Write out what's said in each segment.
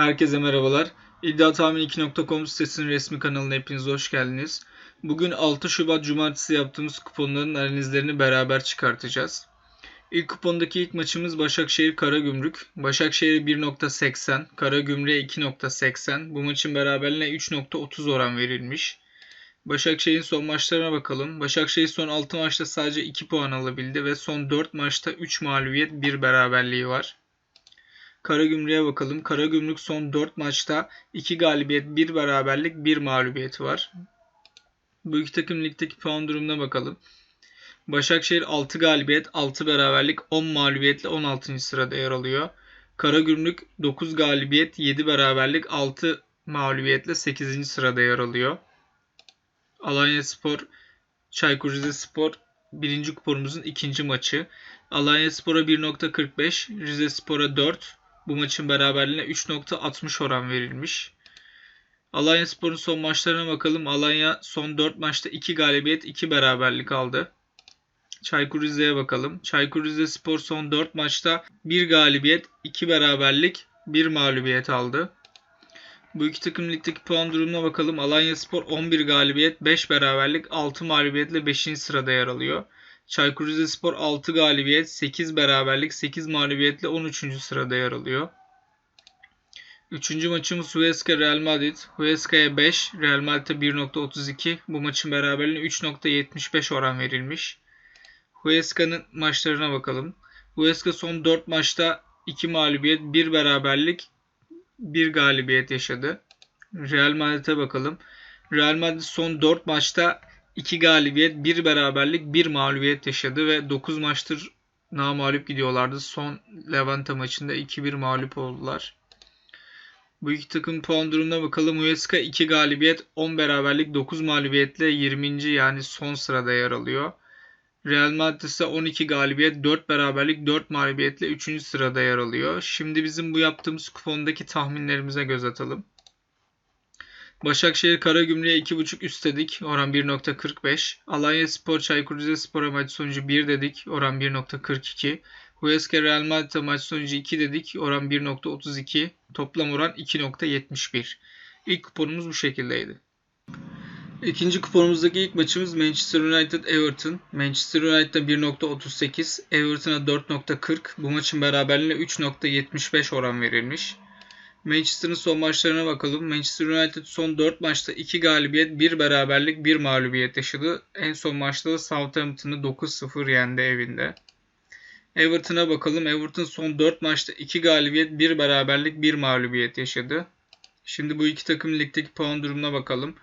Herkese merhabalar. İddiatahmin2.com sitesinin resmi kanalına hepiniz hoş geldiniz. Bugün 6 Şubat Cumartesi yaptığımız kuponların analizlerini beraber çıkartacağız. İlk kupondaki ilk maçımız Başakşehir Karagümrük. Başakşehir 1.80, Karagümrük'e 2.80. Bu maçın beraberliğine 3.30 oran verilmiş. Başakşehir'in son maçlarına bakalım. Başakşehir son 6 maçta sadece 2 puan alabildi ve son 4 maçta 3 mağlubiyet 1 beraberliği var. Karagümrük'e bakalım. Karagümrük son 4 maçta 2 galibiyet, 1 beraberlik, 1 mağlubiyeti var. Bu iki takım ligdeki puan durumuna bakalım. Başakşehir 6 galibiyet, 6 beraberlik, 10 mağlubiyetle 16. sırada yer alıyor. Karagümrük 9 galibiyet, 7 beraberlik, 6 mağlubiyetle 8. sırada yer alıyor. Alanya Spor, Çaykur Rizespor birinci kuponumuzun ikinci maçı. Alanya Spor'a 1.45, Rize Spor'a 4. Bu maçın beraberliğine 3.60 oran verilmiş. Alanya Spor'un son maçlarına bakalım. Alanya son 4 maçta 2 galibiyet, 2 beraberlik aldı. Çaykur Rize'ye bakalım. Çaykur Rizespor son 4 maçta 1 galibiyet, 2 beraberlik, 1 mağlubiyet aldı. Bu iki takım ligdeki puan durumuna bakalım. Alanya Spor 11 galibiyet, 5 beraberlik, 6 mağlubiyetle 5. sırada yer alıyor. Çaykur Rizespor 6 galibiyet, 8 beraberlik, 8 mağlubiyetle 13. sırada yer alıyor. Üçüncü maçımız Huesca Real Madrid. Huesca'ya 5, Real Madrid'e 1.32. Bu maçın beraberliğine 3.75 oran verilmiş. Huesca'nın maçlarına bakalım. Huesca son 4 maçta 2 mağlubiyet, 1 beraberlik, 1 galibiyet yaşadı. Real Madrid'e bakalım. Real Madrid son 4 maçta 2 galibiyet, 1 beraberlik, 1 mağlubiyet yaşadı ve 9 maçtır namalip gidiyorlardı. Son Levante maçında 2-1 mağlup oldular. Bu iki takım puan durumuna bakalım. Huesca 2 galibiyet, 10 beraberlik, 9 mağlubiyetle 20. yani son sırada yer alıyor. Real Madrid ise 12 galibiyet, 4 beraberlik, 4 mağlubiyetle 3. sırada yer alıyor. Şimdi bizim bu yaptığımız kupondaki tahminlerimize göz atalım. Başakşehir Karagümrük'e 2.5 üst dedik. Oran 1.45. Alanya Spor Çaykur Rizespor'a maç sonucu 1 dedik. Oran 1.42. Huesca Real Madrid'e maç sonucu 2 dedik. Oran 1.32. Toplam oran 2.71. İlk kuponumuz bu şekildeydi. İkinci kuponumuzdaki ilk maçımız Manchester United Everton. Manchester United'a 1.38, Everton'a 4.40. Bu maçın beraberliğine 3.75 oran verilmiş. Manchester'ın son maçlarına bakalım. Manchester United son 4 maçta 2 galibiyet, 1 beraberlik, 1 mağlubiyet yaşadı. En son maçta da Southampton'ı 9-0 yendi evinde. Everton'a bakalım. Everton son 4 maçta 2 galibiyet, 1 beraberlik, 1 mağlubiyet yaşadı. Şimdi bu iki takım ligdeki puan durumuna bakalım.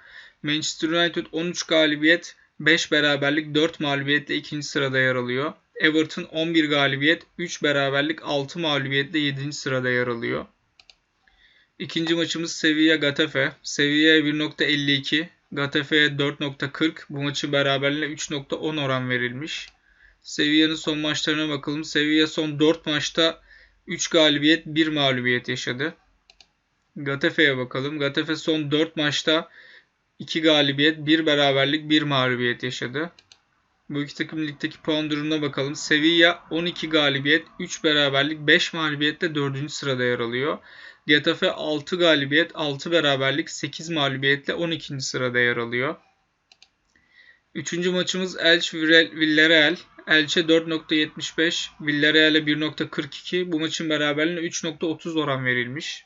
Manchester United 13 galibiyet, 5 beraberlik, 4 mağlubiyetle 2. sırada yer alıyor. Everton 11 galibiyet, 3 beraberlik, 6 mağlubiyetle 7. sırada yer alıyor. İkinci maçımız Sevilla Getafe. Sevilla'ya 1.52, Getafe'ye 4.40. Bu maçı beraberliğine 3.10 oran verilmiş. Sevilla'nın son maçlarına bakalım. Sevilla son 4 maçta 3 galibiyet, 1 mağlubiyet yaşadı. Getafe'ye bakalım. Getafe son 4 maçta 2 galibiyet, 1 beraberlik, 1 mağlubiyet yaşadı. Bu iki takım ligdeki puan durumuna bakalım. Sevilla 12 galibiyet, 3 beraberlik, 5 mağlubiyetle 4. sırada yer alıyor. Getafe 6 galibiyet, 6 beraberlik, 8 mağlubiyetle 12. sırada yer alıyor. Üçüncü maçımız Elche Villarreal. Elche 4.75, Villarreal'e 1.42. Bu maçın beraberliğine 3.30 oran verilmiş.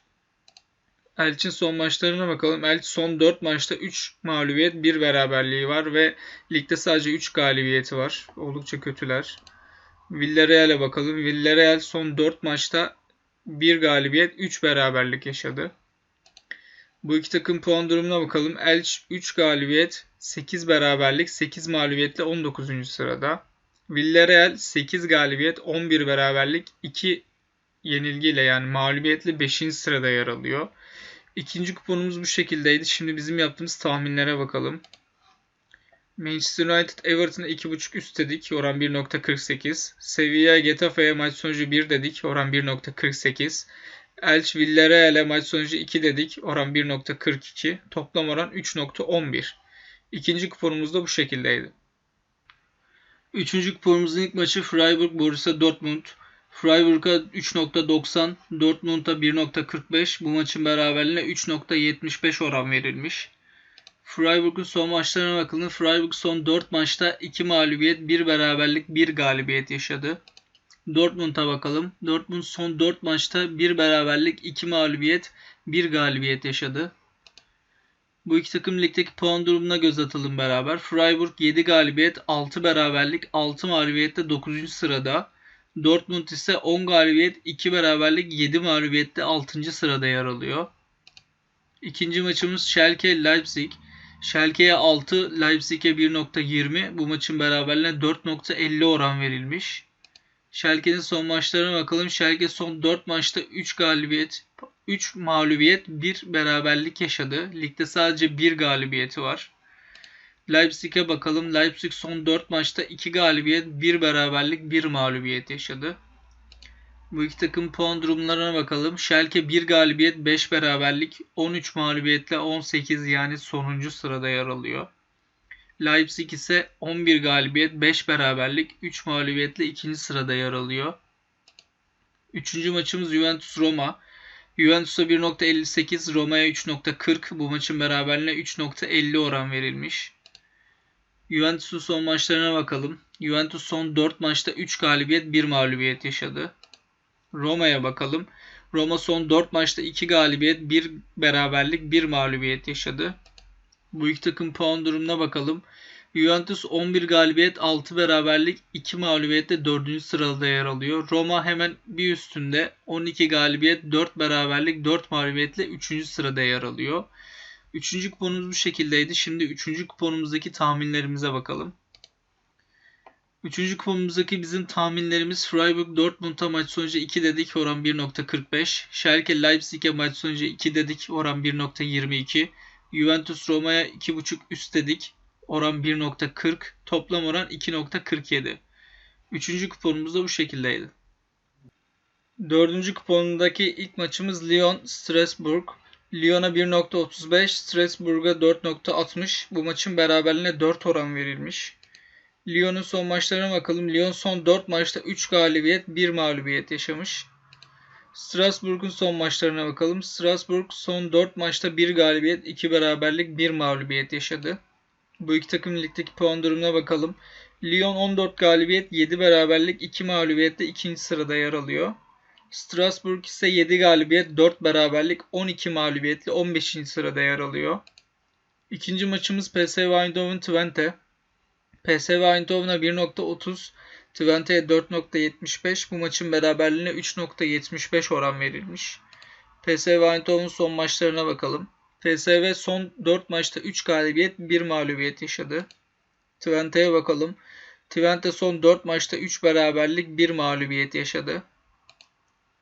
Elç'in son maçlarına bakalım. Elç son 4 maçta 3 mağlubiyet, 1 beraberliği var ve ligde sadece 3 galibiyeti var. Oldukça kötüler. Villarreal'e bakalım. Villarreal son 4 maçta 1 galibiyet, 3 beraberlik yaşadı. Bu iki takım puan durumuna bakalım. Elç 3 galibiyet, 8 beraberlik, 8 mağlubiyetle 19. sırada. Villarreal 8 galibiyet, 11 beraberlik, 2 yenilgiyle yani mağlubiyetle 5. sırada yer alıyor. İkinci kuponumuz bu şekildeydi. Şimdi bizim yaptığımız tahminlere bakalım. Manchester United Everton'a 2.5 üst dedik. Oran 1.48. Sevilla Getafe'ye maç sonucu 1 dedik. Oran 1.48. Elche Villarreal'e maç sonucu 2 dedik. Oran 1.42. Toplam oran 3.11. İkinci kuponumuz da bu şekildeydi. Üçüncü kuponumuzun ilk maçı Freiburg Borussia Dortmund. Freiburg'a 3.90, Dortmund'a 1.45. Bu maçın beraberliğine 3.75 oran verilmiş. Freiburg'un son maçlarına bakılın. Freiburg son 4 maçta 2 mağlubiyet, 1 beraberlik, 1 galibiyet yaşadı. Dortmund'a bakalım. Dortmund son 4 maçta 1 beraberlik, 2 mağlubiyet, 1 galibiyet yaşadı. Bu iki takım ligdeki puan durumuna göz atalım beraber. Freiburg 7 galibiyet, 6 beraberlik, 6 mağlubiyette 9. sırada. Dortmund ise 10 galibiyet, 2 beraberlik, 7 mağlubiyette 6. sırada yer alıyor. İkinci maçımız Schalke Leipzig. Schalke'ye 6, Leipzig'e 1.20. Bu maçın beraberliğine 4.50 oran verilmiş. Schalke'nin son maçlarına bakalım. Schalke son 4 maçta 3 galibiyet, 3 mağlubiyet, 1 beraberlik yaşadı. Ligde sadece 1 galibiyeti var. Leipzig'e bakalım. Leipzig son 4 maçta 2 galibiyet, 1 beraberlik, 1 mağlubiyet yaşadı. Bu iki takım puan durumlarına bakalım. Schalke 1 galibiyet, 5 beraberlik, 13 mağlubiyetle 18 yani sonuncu sırada yer alıyor. Leipzig ise 11 galibiyet, 5 beraberlik, 3 mağlubiyetle 2. sırada yer alıyor. Üçüncü maçımız Juventus Roma. Juventus'a 1.58, Roma'ya 3.40. Bu maçın beraberliğine 3.50 oran verilmiş. Juventus'un son maçlarına bakalım. Juventus son 4 maçta 3 galibiyet, 1 mağlubiyet yaşadı. Roma'ya bakalım. Roma son 4 maçta 2 galibiyet, 1 beraberlik, 1 mağlubiyet yaşadı. Bu iki takım puan durumuna bakalım. Juventus 11 galibiyet, 6 beraberlik, 2 mağlubiyetle 4. sırada yer alıyor. Roma hemen bir üstünde 12 galibiyet, 4 beraberlik, 4 mağlubiyetle 3. sırada yer alıyor. 3. kuponumuz bu şekildeydi. Şimdi 3. kuponumuzdaki tahminlerimize bakalım. Üçüncü kuponumuzdaki bizim tahminlerimiz Freiburg Dortmund'a maç sonucu 2 dedik oran 1.45. Schalke Leipzig'e maç sonucu 2 dedik oran 1.22. Juventus Roma'ya 2.5 üst dedik oran 1.40. Toplam oran 2.47. Üçüncü kuponumuz da bu şekildeydi. Dördüncü kuponundaki ilk maçımız Lyon Strasbourg. Lyon'a 1.35, Strasbourg'a 4.60. Bu maçın beraberliğine 4 oran verilmiş. Lyon'un son maçlarına bakalım. Lyon son 4 maçta 3 galibiyet, 1 mağlubiyet yaşamış. Strasbourg'un son maçlarına bakalım. Strasbourg son 4 maçta 1 galibiyet, 2 beraberlik, 1 mağlubiyet yaşadı. Bu iki takım ligdeki puan durumuna bakalım. Lyon 14 galibiyet, 7 beraberlik, 2 mağlubiyetle 2. sırada yer alıyor. Strasbourg ise 7 galibiyet, 4 beraberlik, 12 mağlubiyetle 15. sırada yer alıyor. İkinci maçımız PSV Eindhoven Twente. PSV Eindhoven'a 1.30, Twente'ye 4.75. Bu maçın beraberliğine 3.75 oran verilmiş. PSV Eindhoven son maçlarına bakalım. PSV son 4 maçta 3 galibiyet, 1 mağlubiyet yaşadı. Twente'ye bakalım. Twente son 4 maçta 3 beraberlik, 1 mağlubiyet yaşadı.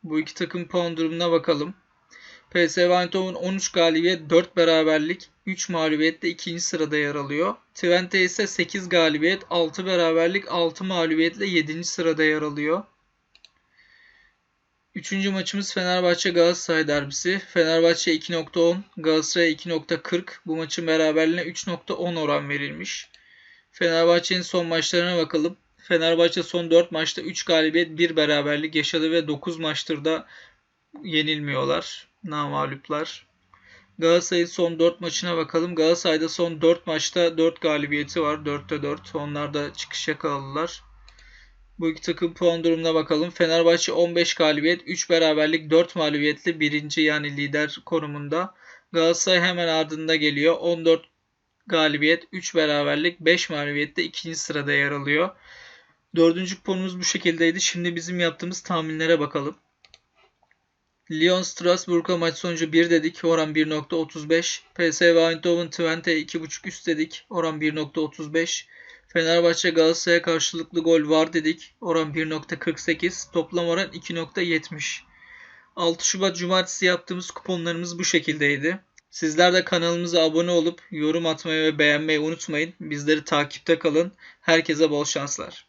Bu iki takım puan durumuna bakalım. PSV Eindhoven 13 galibiyet, 4 beraberlik, 3 mağlubiyetle 2. sırada yer alıyor. Twente ise 8 galibiyet, 6 beraberlik, 6 mağlubiyetle 7. sırada yer alıyor. Üçüncü maçımız Fenerbahçe Galatasaray derbisi. Fenerbahçe 2.10, Galatasaray 2.40. Bu maçın beraberliğine 3.10 oran verilmiş. Fenerbahçe'nin son maçlarına bakalım. Fenerbahçe son 4 maçta 3 galibiyet, 1 beraberlik yaşadı ve 9 maçtır da yenilmiyorlar. Namaluplar. Galatasaray'ın son 4 maçına bakalım. Galatasaray'da son 4 maçta 4 galibiyeti var. 4'te 4. Onlar da çıkış yakaladılar. Bu iki takım puan durumuna bakalım. Fenerbahçe 15 galibiyet, 3 beraberlik, 4 mağlubiyetle birinci yani lider konumunda. Galatasaray hemen ardında geliyor. 14 galibiyet, 3 beraberlik, 5 mağlubiyetle ikinci sırada yer alıyor. Dördüncü kuponumuz bu şekildeydi. Şimdi bizim yaptığımız tahminlere bakalım. Lyon Strasbourg'a maç sonucu 1 dedik. Oran 1.35. PSV Eindhoven Twente 2.5 üst dedik. Oran 1.35. Fenerbahçe Galatasaray'a karşılıklı gol var dedik. Oran 1.48. Toplam oran 2.70. 6 Şubat Cumartesi yaptığımız kuponlarımız bu şekildeydi. Sizler de kanalımıza abone olup yorum atmayı ve beğenmeyi unutmayın. Bizleri takipte kalın. Herkese bol şanslar.